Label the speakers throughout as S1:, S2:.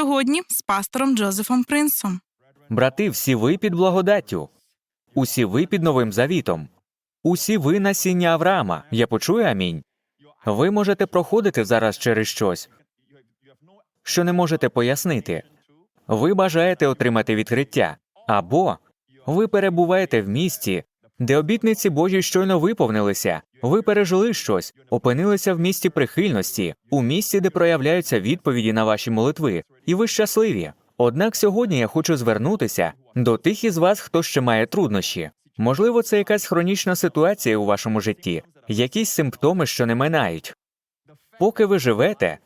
S1: Сьогодні з пастором Джозефом Принсом.
S2: Брати, всі ви під благодаттю, усі ви під новим завітом, усі ви насіння Авраама. Я почую амінь. Ви можете проходити зараз через щось, що не можете пояснити. Ви бажаєте отримати відкриття, або ви перебуваєте в місті, де обітниці Божі щойно виповнилися. Ви пережили щось, опинилися в місті прихильності, у місті, де проявляються відповіді на ваші молитви, і ви щасливі. Однак сьогодні я хочу звернутися до тих із вас, хто ще має труднощі. Можливо, це якась хронічна ситуація у вашому житті, якісь симптоми, що не минають. Поки ви живете,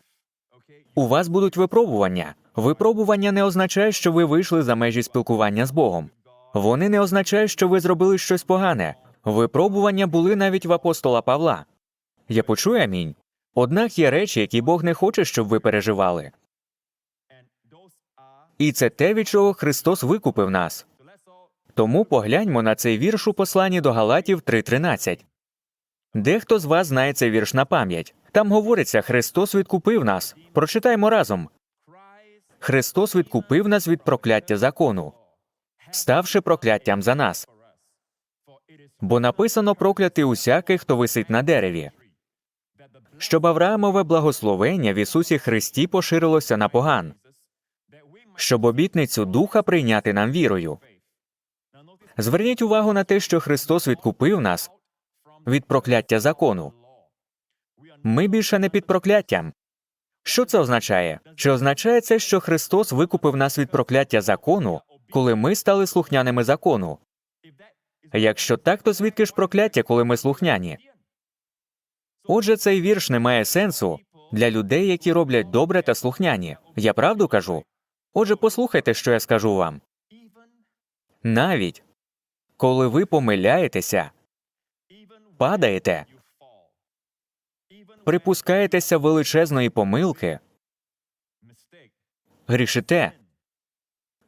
S2: у вас будуть випробування. Випробування не означає, що ви вийшли за межі спілкування з Богом. Вони не означають, що ви зробили щось погане. Випробування були навіть в апостола Павла. Я почую амінь. Однак є речі, які Бог не хоче, щоб ви переживали. І це те, від чого Христос викупив нас. Тому погляньмо на цей вірш у посланні до Галатів 3.13. Дехто з вас знає цей вірш на пам'ять. Там говориться, Христос відкупив нас. Прочитаймо разом. Христос відкупив нас від прокляття закону, ставши прокляттям за нас. Бо написано проклятий усякий, хто висить на дереві, щоб Авраамове благословення в Ісусі Христі поширилося на поган, щоб обітницю духа прийняти нам вірою. Зверніть увагу на те, що Христос відкупив нас від прокляття закону. Ми більше не під прокляттям. Що це означає? Чи означає це, що Христос викупив нас від прокляття закону, коли ми стали слухняними закону? Якщо так, то звідки ж прокляття, коли ми слухняні? Отже, цей вірш не має сенсу для людей, які роблять добре та слухняні. Я правду кажу? Отже, послухайте, що я скажу вам. Навіть коли ви помиляєтеся, падаєте, припускаєтеся величезної помилки, грішите,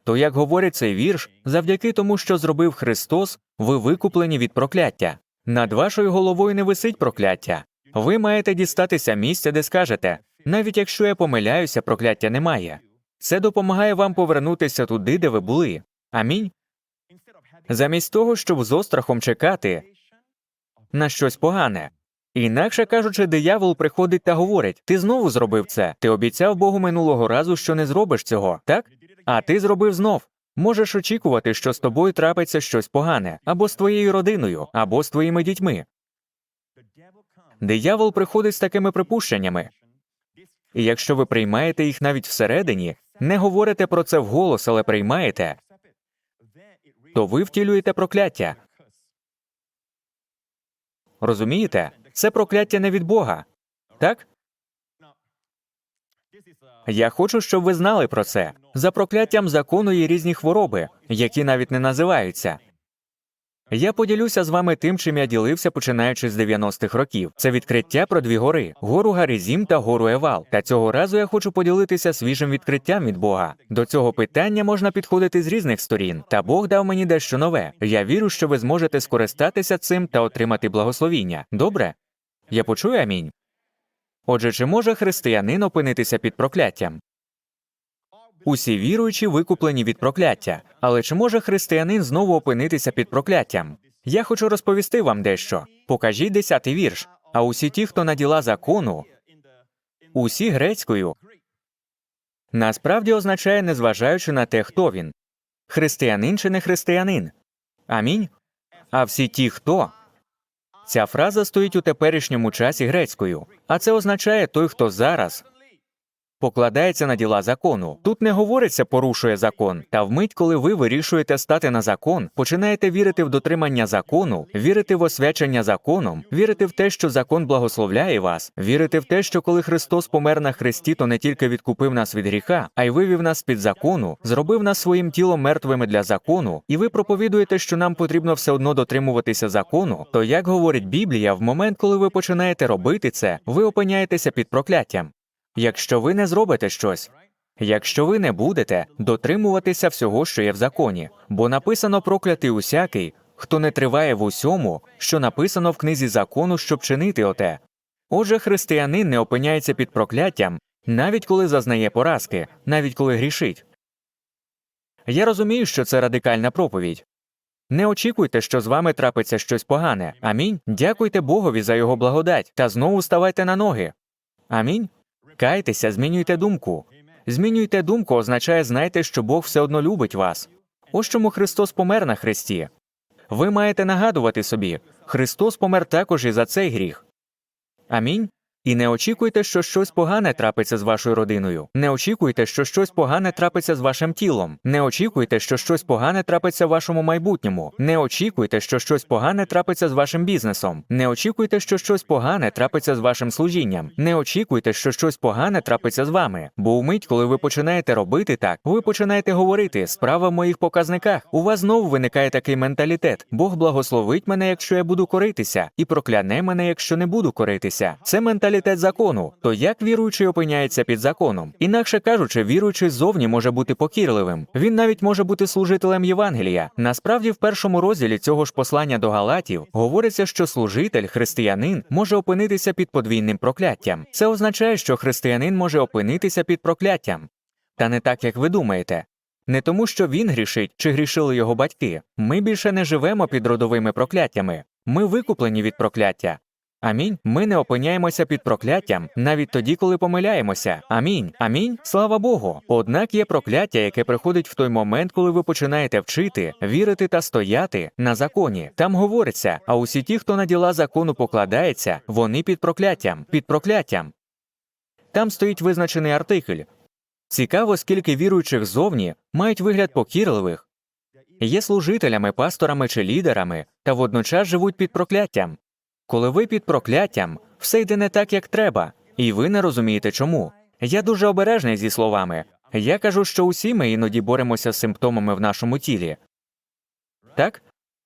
S2: то, як говорить цей вірш, завдяки тому, що зробив Христос, ви викуплені від прокляття. Над вашою головою не висить прокляття. Ви маєте дістатися місця, де скажете навіть якщо я помиляюся, прокляття немає. Це допомагає вам повернутися туди, де ви були. Амінь. Замість того, щоб з острахом чекати на щось погане. Інакше кажучи, диявол приходить та говорить: ти знову зробив це. Ти обіцяв Богу минулого разу, що не зробиш цього, так? А ти зробив знов. Можеш очікувати, що з тобою трапиться щось погане, або з твоєю родиною, або з твоїми дітьми. Диявол приходить з такими припущеннями. І якщо ви приймаєте їх навіть всередині, не говорите про це вголос, але приймаєте, то ви втілюєте прокляття. Розумієте? Це прокляття не від Бога. Так? Я хочу, щоб ви знали про це. За прокляттям закону є різні хвороби, які навіть не називаються. Я поділюся з вами тим, чим я ділився починаючи з 90-х років. Це відкриття про дві гори: гору Гаризім та гору Евал. Та цього разу я хочу поділитися свіжим відкриттям від Бога. До цього питання можна підходити з різних сторін, та Бог дав мені дещо нове. Я вірю, що ви зможете скористатися цим та отримати благословіння. Добре? Я почую амінь. Отже, чи може християнин опинитися під прокляттям? Усі віруючі викуплені від прокляття. Але чи може християнин знову опинитися під прокляттям? Я хочу розповісти вам дещо. Покажіть десятий вірш. А усі ті, хто на діла закону, усі грецькою, насправді означає, незважаючи на те, хто він християнин чи не християнин. Амінь. А всі ті, хто. Ця фраза стоїть у теперішньому часі грецькою, а це означає той, хто зараз покладається на діла закону. Тут не говориться порушує закон. Та вмить, коли ви вирішуєте стати на закон, починаєте вірити в дотримання закону, вірити в освячення законом, вірити в те, що закон благословляє вас, вірити в те, що коли Христос помер на хресті, то не тільки відкупив нас від гріха, а й вивів нас під закону, зробив нас своїм тілом мертвими для закону, і ви проповідуєте, що нам потрібно все одно дотримуватися закону. То як говорить Біблія, в момент, коли ви починаєте робити це, ви опиняєтеся під прокляттям. Якщо ви не зробите щось, якщо ви не будете дотримуватися всього, що є в законі, бо написано проклятий усякий, хто не триває в усьому, що написано в книзі закону, щоб чинити оте. Отже, християнин не опиняється під прокляттям, навіть коли зазнає поразки, навіть коли грішить. Я розумію, що це радикальна проповідь. Не очікуйте, що з вами трапиться щось погане. Амінь. Дякуйте Богові за його благодать та знову ставайте на ноги. Амінь. Кайтеся, змінюйте думку. Змінюйте думку означає знайте, що Бог все одно любить вас. Ось чому Христос помер на хресті. Ви маєте нагадувати собі, Христос помер також і за цей гріх. Амінь. І не очікуйте, що щось погане трапиться з вашою родиною. Не очікуйте, що щось погане трапиться з вашим тілом. Не очікуйте, що щось погане трапиться в вашому майбутньому. Не очікуйте, що щось погане трапиться з вашим бізнесом. Не очікуйте, що щось погане трапиться з вашим служінням. Не очікуйте, що щось погане трапиться з вами. Бо у мить, коли ви починаєте робити так, ви починаєте говорити справа в моїх показниках. У вас знову виникає такий менталітет. Бог благословить мене, якщо я буду коритися, і прокляне мене, якщо не буду коритися. Це менталітет закону. То як віруючий опиняється під законом? Інакше кажучи, віруючий ззовні може бути покірливим. Він навіть може бути служителем Євангелія. Насправді, в першому розділі цього ж послання до Галатів говориться, що служитель, християнин, може опинитися під подвійним прокляттям. Це означає, що християнин може опинитися під прокляттям. Та не так, як ви думаєте. Не тому, що він грішить чи грішили його батьки. Ми більше не живемо під родовими прокляттями. Ми викуплені від прокляття. Амінь. Ми не опиняємося під прокляттям навіть тоді, коли помиляємося. Амінь. Амінь. Слава Богу. Однак є прокляття, яке приходить в той момент, коли ви починаєте вчити, вірити та стояти на законі. Там говориться: а усі ті, хто на діла закону покладається, вони під прокляттям, під прокляттям. Там стоїть визначений артикль. Цікаво, скільки віруючих зовні мають вигляд покірливих, є служителями, пасторами чи лідерами, та водночас живуть під прокляттям. Коли ви під прокляттям, все йде не так, як треба, і ви не розумієте чому. Я дуже обережний зі словами. Я кажу, що усі ми іноді боремося з симптомами в нашому тілі. Так?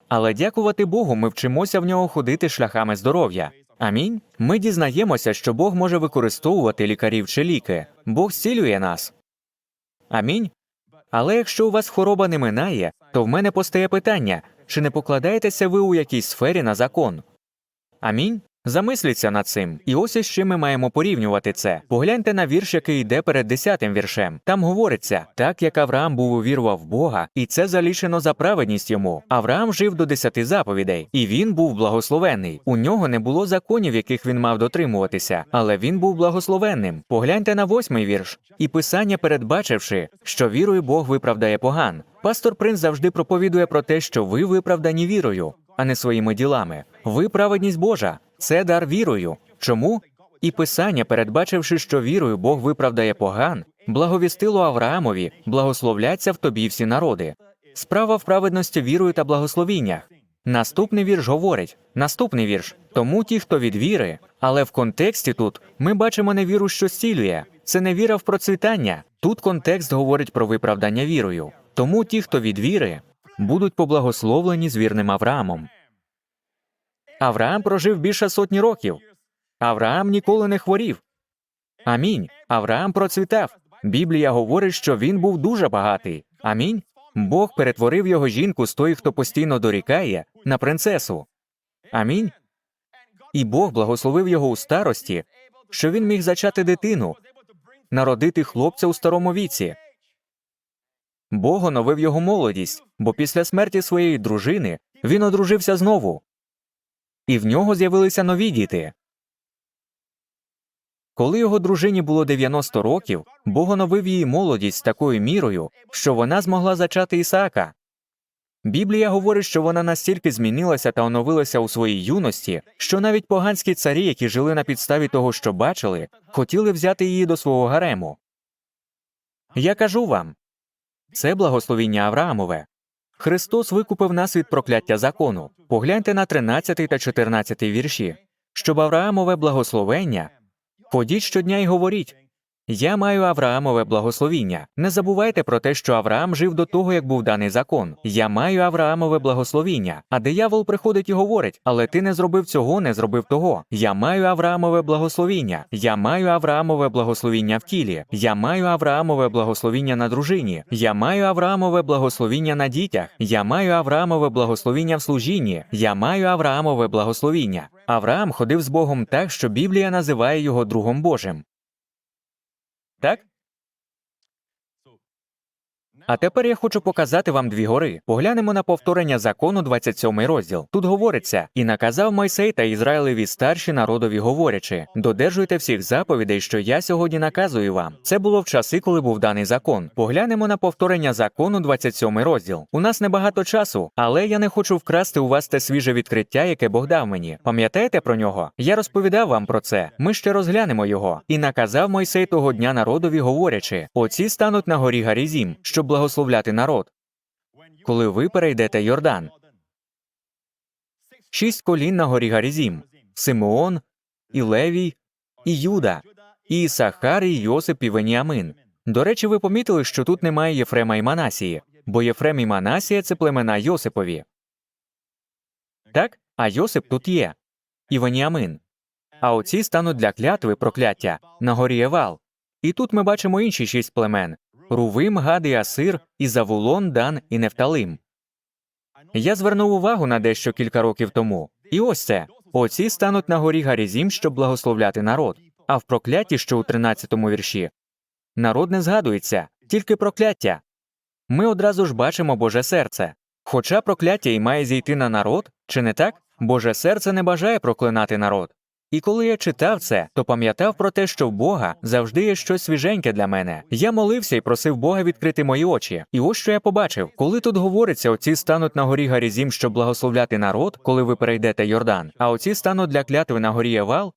S2: Але дякувати Богу, ми вчимося в нього ходити шляхами здоров'я. Амінь. Ми дізнаємося, що Бог може використовувати лікарів чи ліки. Бог зцілює нас. Амінь. Але якщо у вас хвороба не минає, то в мене постає питання, чи не покладаєтеся ви у якійсь сфері на закон? Амінь. Замисліться над цим. І ось із чим ми маємо порівнювати це. Погляньте на вірш, який йде перед десятим віршем. Там говориться: так як Авраам був увірував Бога, і це залічено за праведність йому. Авраам жив до десяти заповідей, і він був благословений. У нього не було законів, яких він мав дотримуватися, але він був благословенним. Погляньте на восьмий вірш. І писання, передбачивши, що вірою Бог виправдає поган. Пастор Принц завжди проповідує про те, що ви виправдані вірою, а не своїми ділами. Ви праведність Божа. Це дар вірою. Чому? І писання, передбачивши, що вірою Бог виправдає поган, благовістило Авраамові, благословляться в тобі всі народи. Справа в праведності вірою та благословіннях. Наступний вірш говорить: наступний вірш. Тому ті, хто від віри, але в контексті тут ми бачимо не віру, що зцілює. Це не віра в процвітання. Тут контекст говорить про виправдання вірою. Тому ті, хто від віри, будуть поблагословлені з вірним Авраамом. Авраам прожив більше сотні років. Авраам ніколи не хворів. Амінь. Авраам процвітав. Біблія говорить, що він був дуже багатий. Амінь. Бог перетворив його жінку з тої, хто постійно дорікає, на принцесу. Амінь. І Бог благословив його у старості, що він міг зачати дитину, народити хлопця у старому віці. Бог оновив його молодість, бо після смерті своєї дружини він одружився знову і в нього з'явилися нові діти. Коли його дружині було 90 років, Бог оновив її молодість такою мірою, що вона змогла зачати Ісаака. Біблія говорить, що вона настільки змінилася та оновилася у своїй юності, що навіть поганські царі, які жили на підставі того, що бачили, хотіли взяти її до свого гарему. Я кажу вам це благословіння Авраамове. Христос викупив нас від прокляття закону. Погляньте на 13 та 14 вірші. Щоб Авраамове благословення. Ходіть щодня і говоріть. Я маю Авраамове благословіння. Не забувайте про те, що Авраам жив до того, як був даний закон. Я маю Авраамове благословіння. А диявол приходить і говорить: але ти не зробив цього, не зробив того. Я маю Авраамове благословіння. Я маю Авраамове благословіння в тілі. Я маю Авраамове благословіння на дружині. Я маю Авраамове благословіння на дітях. Я маю Авраамове благословіння в служінні. Я маю Авраамове благословіння. Авраам ходив з Богом так, що Біблія називає його другом Божим. Так? А тепер я хочу показати вам дві гори. Поглянемо на повторення закону 27 розділ. Тут говориться: і наказав Мойсей та Ізраїлеві старші народові говорячи: додержуйте всіх заповідей, що я сьогодні наказую вам. Це було в часи, коли був даний закон. Поглянемо на повторення закону 27 розділ. У нас небагато часу, але я не хочу вкрасти у вас те свіже відкриття, яке Бог дав мені. Пам'ятаєте про нього? Я розповідав вам про це. Ми ще розглянемо його. І наказав Мойсей того дня народові, говорячи: оці стануть на горі Гарізім, щоб благословляти народ, коли ви перейдете Йордан. Шість колін на горі Гарізім: Симеон, і Левій, і Юда, і Ісахар, і Йосип, і Веніамин. До речі, ви помітили, що тут немає Єфрема і Манасії, бо Єфрем і Манасія це племена Йосипові. Так? А Йосип тут є. І Веніамин. А оці стануть для клятви прокляття на горі Евал. І тут ми бачимо інші шість племен: Рувим, Гад і Асир, і Завулон, Дан і Нефталим. Я звернув увагу на дещо кілька років тому. І ось це. Оці стануть на горі Гарізім, щоб благословляти народ. А в прокляті, що у 13-му вірші, народ не згадується, тільки прокляття. Ми одразу ж бачимо Боже серце. Хоча прокляття і має зійти на народ, чи не так? Боже серце не бажає проклинати народ. І коли я читав це, то пам'ятав про те, що в Бога завжди є щось свіженьке для мене. Я молився і просив Бога відкрити мої очі. І ось що я побачив: коли тут говориться, оці стануть на горі Гарізім, щоб благословляти народ, коли ви перейдете Йордан, а оці стануть для клятви на горі Евал.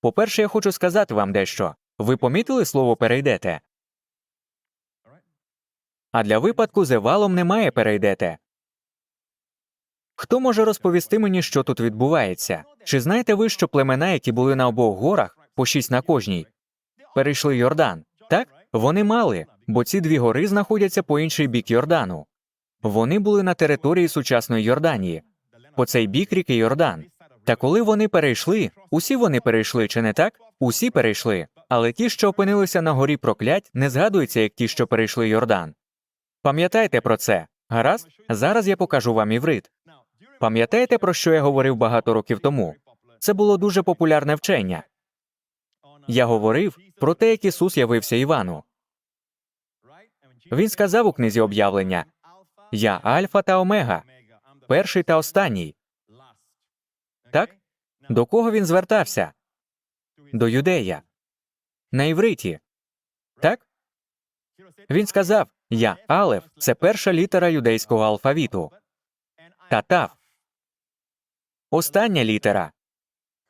S2: По-перше, я хочу сказати вам дещо. Ви помітили слово перейдете? А для випадку з Евалом немає перейдете. Хто може розповісти мені, що тут відбувається? Чи знаєте ви, що племена, які були на обох горах, по шість на кожній, перейшли Йордан? Так? Вони мали, бо ці дві гори знаходяться по інший бік Йордану. Вони були на території сучасної Йорданії, по цей бік ріки Йордан. Та коли вони перейшли, усі вони перейшли, чи не так? Усі перейшли. Але ті, що опинилися на горі проклять, не згадуються як ті, що перейшли Йордан. Пам'ятайте про це. Гаразд? Зараз я покажу вам іврит. Пам'ятаєте, про що я говорив багато років тому? Це було дуже популярне вчення. Я говорив про те, як Ісус явився Івану. Він сказав у книзі об'явлення: Я Альфа та Омега, перший та останній. Так? До кого він звертався? До юдея. На івриті. Так? Він сказав: Я Алеф, це перша літера юдейського алфавіту. Та Тав. Остання літера.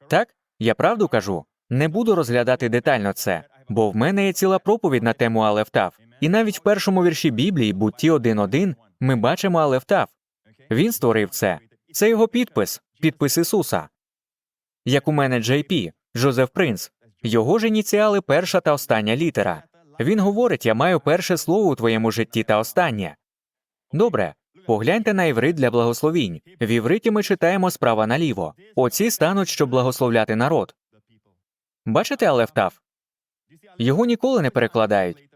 S2: Так? Я правду кажу? Не буду розглядати детально це, бо в мене є ціла проповідь на тему Алефтав. І навіть в першому вірші Біблії, Бутті 1.1, ми бачимо Алефтав. Він створив це. Це його підпис, підпис Ісуса. Як у мене JP, Жозеф Принц. Його ж ініціали перша та остання літера. Він говорить: я маю перше слово у твоєму житті та останнє. Добре, погляньте на іврит для благословінь. В івриті ми читаємо справа наліво. Оці стануть, щоб благословляти народ. Бачите Алефтав? Його ніколи не перекладають.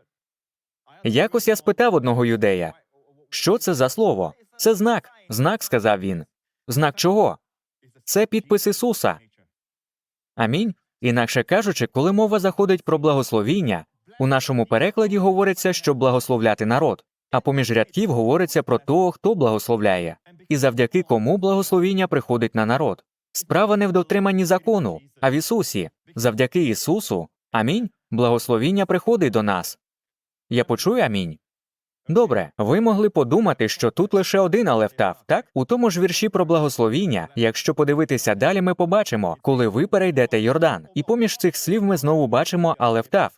S2: Якось я спитав одного юдея, що це за слово? Це знак. Знак, сказав він. Знак чого? Це підпис Ісуса. Амінь. Інакше кажучи, коли мова заходить про благословіння, у нашому перекладі говориться, щоб благословляти народ, а поміж рядків говориться про того, хто благословляє, і завдяки кому благословіння приходить на народ. Справа не в дотриманні закону, а в Ісусі. Завдяки Ісусу, амінь, благословіння приходить до нас. Я почую амінь. Добре, ви могли подумати, що тут лише один алефтав, так? У тому ж вірші про благословіння, якщо подивитися далі, ми побачимо, коли ви перейдете Йордан. І поміж цих слів ми знову бачимо алефтав.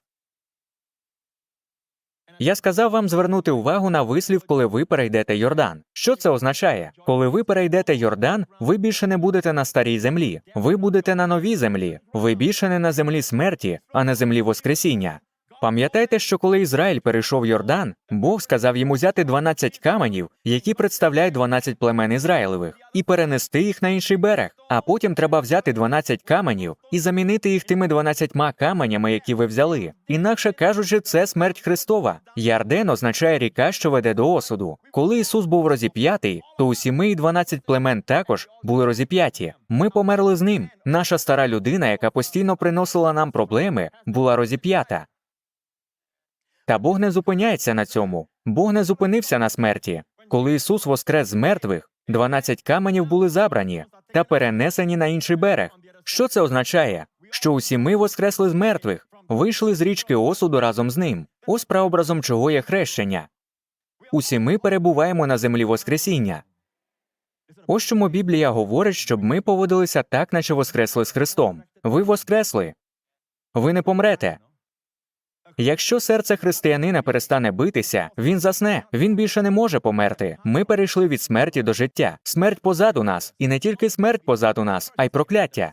S2: Я сказав вам звернути увагу на вислів, коли ви перейдете Йордан. Що це означає? Коли ви перейдете Йордан, ви більше не будете на старій землі, ви будете на новій землі. Ви більше не на землі смерті, а на землі Воскресіння. Пам'ятайте, що коли Ізраїль перейшов Йордан, Бог сказав йому взяти 12 каменів, які представляють 12 племен Ізраїлевих, і перенести їх на інший берег. А потім треба взяти 12 каменів і замінити їх тими 12 каменями, які ви взяли. Інакше кажучи, це смерть Христова. Ярден означає ріка, що веде до осуду. Коли Ісус був розіп'ятий, то усі ми і 12 племен також були розіп'яті. Ми померли з ним. Наша стара людина, яка постійно приносила нам проблеми, була розіп'ята. Та Бог не зупиняється на цьому. Бог не зупинився на смерті. Коли Ісус воскрес з мертвих, 12 каменів були забрані та перенесені на інший берег. Що це означає? Що усі ми воскресли з мертвих, вийшли з річки осуду разом з ним. Ось прообразом чого є хрещення. Усі ми перебуваємо на землі Воскресіння. Ось чому Біблія говорить, щоб ми поводилися так, наче воскресли з Христом. Ви воскресли. Ви не помрете. Якщо серце християнина перестане битися, він засне, він більше не може померти. Ми перейшли від смерті до життя. Смерть позаду нас, і не тільки смерть позаду нас, а й прокляття.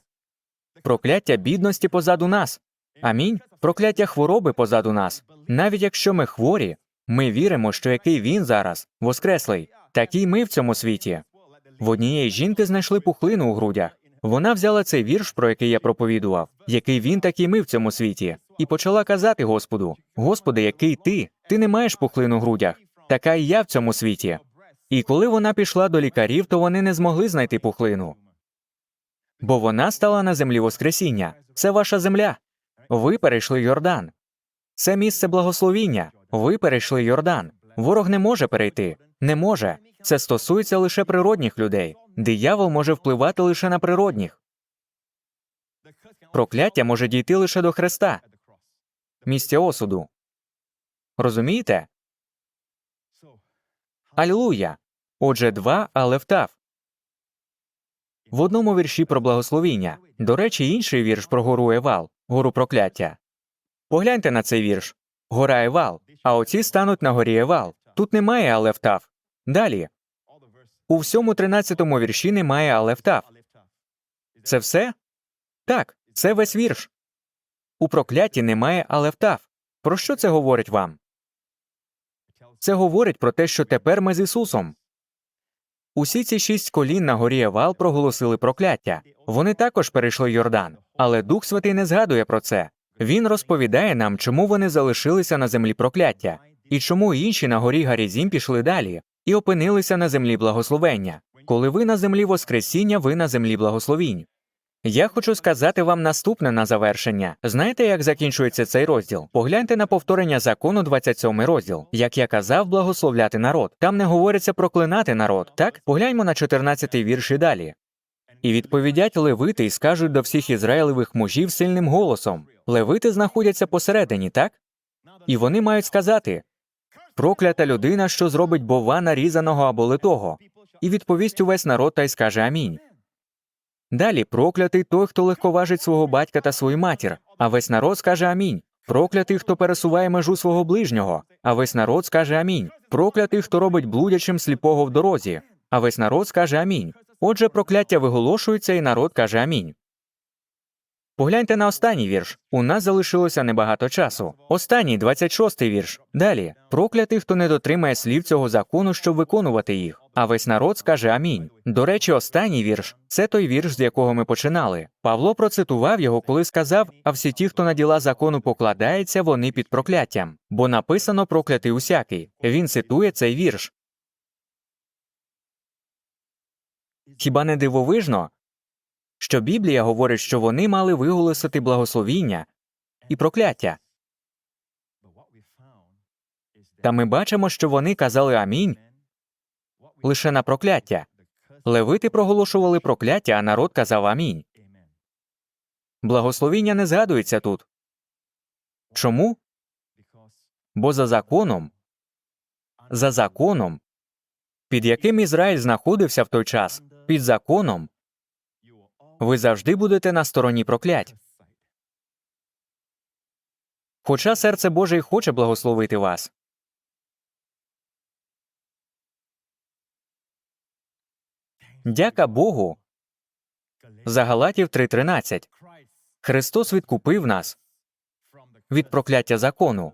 S2: Прокляття бідності позаду нас. Амінь. Прокляття хвороби позаду нас. Навіть якщо ми хворі, ми віримо, що який він зараз воскреслий, такий ми в цьому світі. В однієї жінки знайшли пухлину у грудях. Вона взяла цей вірш, про який я проповідував, який він, такий ми в цьому світі, і почала казати Господу: Господи, який ти? Ти не маєш пухлину в грудях, така і я в цьому світі. І коли вона пішла до лікарів, то вони не змогли знайти пухлину. Бо вона стала на землі Воскресіння. Це ваша земля. Ви перейшли Йордан. Це місце благословіння. Ви перейшли Йордан. Ворог не може перейти. Не може. Це стосується лише природних людей. Диявол може впливати лише на природних. Прокляття може дійти лише до Христа, місця осуду. Розумієте? Алілуя! Отже, два, але втав. В одному вірші про благословіння. До речі, інший вірш про гору Евал, гору прокляття. Погляньте на цей вірш. Гора Евал, а оці стануть на горі Евал. Тут немає але втав. Далі. У всьому тринадцятому вірші немає але втав. Це все? Так, це весь вірш. У прокляті немає але втав. Про що це говорить вам? Це говорить про те, що тепер ми з Ісусом. Усі ці шість колін на горі Евал проголосили прокляття. Вони також перейшли Йордан, але Дух Святий не згадує про це. Він розповідає нам, чому вони залишилися на землі прокляття, і чому інші на горі Гарізім пішли далі і опинилися на землі благословення. Коли ви на землі Воскресіння, ви на землі благословінь. Я хочу сказати вам наступне на завершення. Знаєте, як закінчується цей розділ? Погляньте на повторення закону 27 розділ. Як я казав, благословляти народ. Там не говориться проклинати народ. Так, погляньмо на 14 вірш і далі. І відповідять левити і скажуть до всіх ізраїлевих мужів сильним голосом. Левити знаходяться посередині, так? І вони мають сказати проклята людина, що зробить бова нарізаного або литого, і відповість увесь народ та й скаже Амінь. Далі проклятий той, хто легковажить свого батька та свою матір, а весь народ скаже Амінь. Проклятий, хто пересуває межу свого ближнього, а весь народ скаже Амінь. Проклятий, хто робить блудячим сліпого в дорозі, а весь народ скаже Амінь. Отже, прокляття виголошується, і народ каже Амінь. Погляньте на останній вірш. У нас залишилося небагато часу. Останній, 26-й вірш. Далі проклятий, хто не дотримає слів цього закону, щоб виконувати їх. А весь народ скаже Амінь. До речі, останній вірш це той вірш, з якого ми починали. Павло процитував його, коли сказав: А всі ті, хто на діла закону покладається, вони під прокляттям. Бо написано проклятий усякий. Він цитує цей вірш. Хіба не дивовижно, що Біблія говорить, що вони мали виголосити благословіння і прокляття. Та ми бачимо, що вони казали амінь лише на прокляття. Левити проголошували прокляття, а народ казав амінь. Благословіння не згадується тут. Чому? Бо за законом, за законом, під яким Ізраїль знаходився в той час, під законом, ви завжди будете на стороні проклять. Хоча серце Боже й хоче благословити вас. Дяка Богу за Галатів 3.13. Христос відкупив нас від прокляття закону.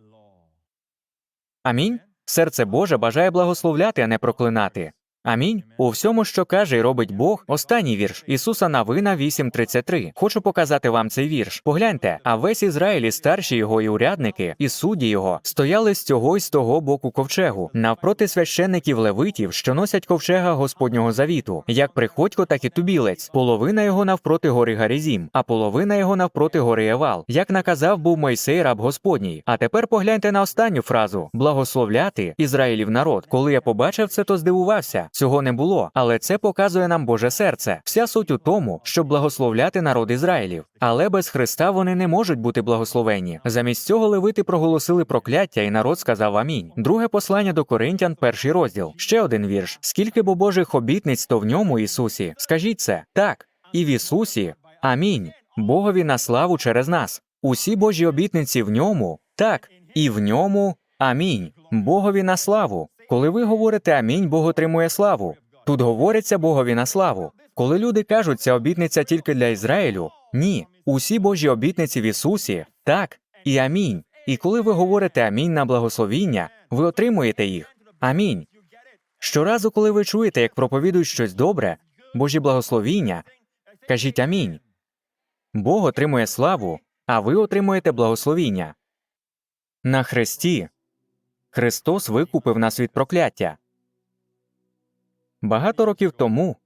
S2: Амінь. Серце Боже бажає благословляти, а не проклинати. Амінь. У всьому, що каже і робить Бог, останній вірш Ісуса Навина 8.33. Хочу показати вам цей вірш. Погляньте, а весь Ізраїль і старші його і урядники, і судді його стояли з цього й з того боку ковчегу, навпроти священників левитів, що носять ковчега Господнього завіту, як приходько, так і тубілець. Половина його навпроти гори Гарізім, а половина його навпроти гори Евал, як наказав був Мойсей раб Господній. А тепер погляньте на останню фразу: благословляти Ізраїлів народ. Коли я побачив це, то здивувався. Цього не було, але це показує нам Боже серце. Вся суть у тому, щоб благословляти народ Ізраїлів. Але без Христа вони не можуть бути благословені. Замість цього левити проголосили прокляття, і народ сказав Амінь. Друге послання до Коринтян, перший розділ. Ще один вірш. Скільки бо Божих обітниць, то в ньому Ісусі. Скажіть це так, і в Ісусі. Амінь. Богові на славу через нас. Усі Божі обітниці в ньому, так, і в ньому. Амінь. Богові на славу. Коли ви говорите Амінь, Бог отримує славу. Тут говориться Богові на славу. Коли люди кажуть, ця обітниця тільки для Ізраїлю, ні. Усі Божі обітниці в Ісусі, так, і амінь. І коли ви говорите амінь на благословіння, ви отримуєте їх. Амінь. Щоразу, коли ви чуєте, як проповідують щось добре, Божі благословіння, кажіть амінь. Бог отримує славу, а ви отримуєте благословіння. На хресті Христос викупив нас від прокляття. Багато років тому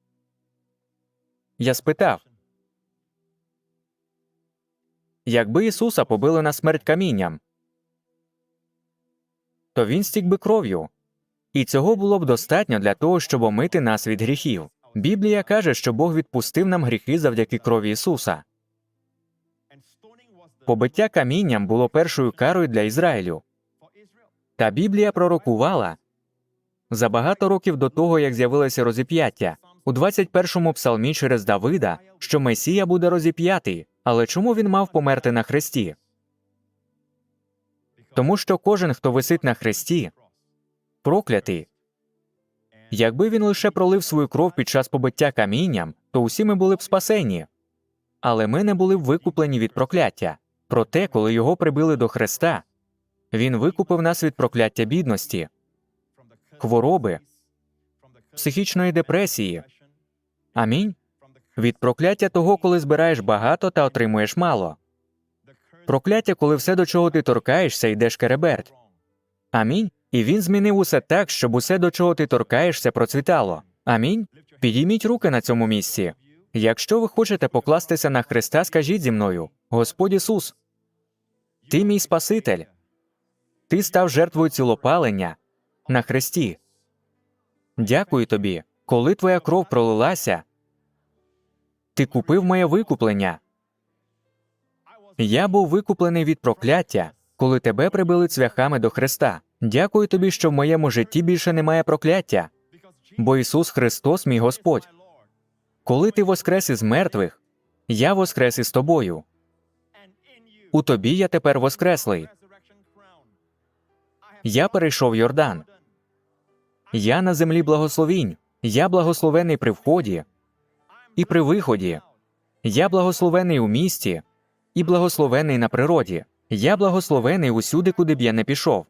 S2: я спитав, якби Ісуса побили на смерть камінням, то він стік би кров'ю, і цього було б достатньо для того, щоб омити нас від гріхів. Біблія каже, що Бог відпустив нам гріхи завдяки крові Ісуса. Побиття камінням було першою карою для Ізраїлю. Та Біблія пророкувала за багато років до того, як з'явилося розіп'яття, у 21-му псалмі через Давида, що Месія буде розіп'ятий. Але чому він мав померти на хресті? Тому що кожен, хто висить на хресті, проклятий. Якби він лише пролив свою кров під час побиття камінням, то усі ми були б спасені. Але ми не були б викуплені від прокляття. Проте, коли його прибили до хреста, він викупив нас від прокляття бідності, хвороби, психічної депресії. Амінь. Від прокляття того, коли збираєш багато та отримуєш мало. Прокляття, коли все, до чого ти торкаєшся, йде шкереберть. Амінь. І він змінив усе так, щоб усе, до чого ти торкаєшся, процвітало. Амінь. Підійміть руки на цьому місці. Якщо ви хочете покластися на Христа, скажіть зі мною: Господь Ісус, Ти мій Спаситель. Ти став жертвою цілопалення на хресті. Дякую тобі, коли твоя кров пролилася. Ти купив моє викуплення. Я був викуплений від прокляття, коли тебе прибили цвяхами до Христа. Дякую тобі, що в моєму житті більше немає прокляття, бо Ісус Христос, мій Господь. Коли ти воскрес із мертвих, я воскрес із тобою. У тобі я тепер воскреслий. Я перейшов Йордан. Я на землі благословінь. Я благословений при вході і при виході. Я благословений у місті і благословений на природі. Я благословений усюди, куди б я не пішов.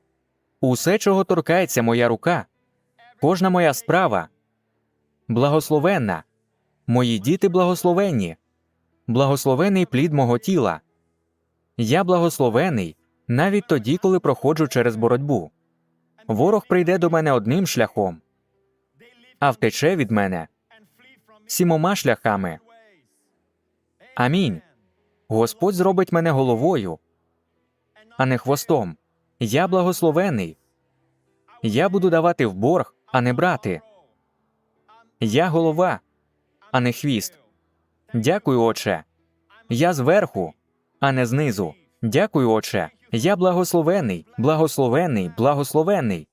S2: Усе, чого торкається моя рука, кожна моя справа благословенна. Мої діти благословенні, благословений плід мого тіла. Я благословений навіть тоді, коли проходжу через боротьбу. Ворог прийде до мене одним шляхом, а втече від мене сімома шляхами. Амінь. Господь зробить мене головою, а не хвостом. Я благословений. Я буду давати в борг, а не брати. Я голова, а не хвіст. Дякую, Отче. Я зверху, а не знизу. Дякую, Отче. Я благословений, благословений, благословений.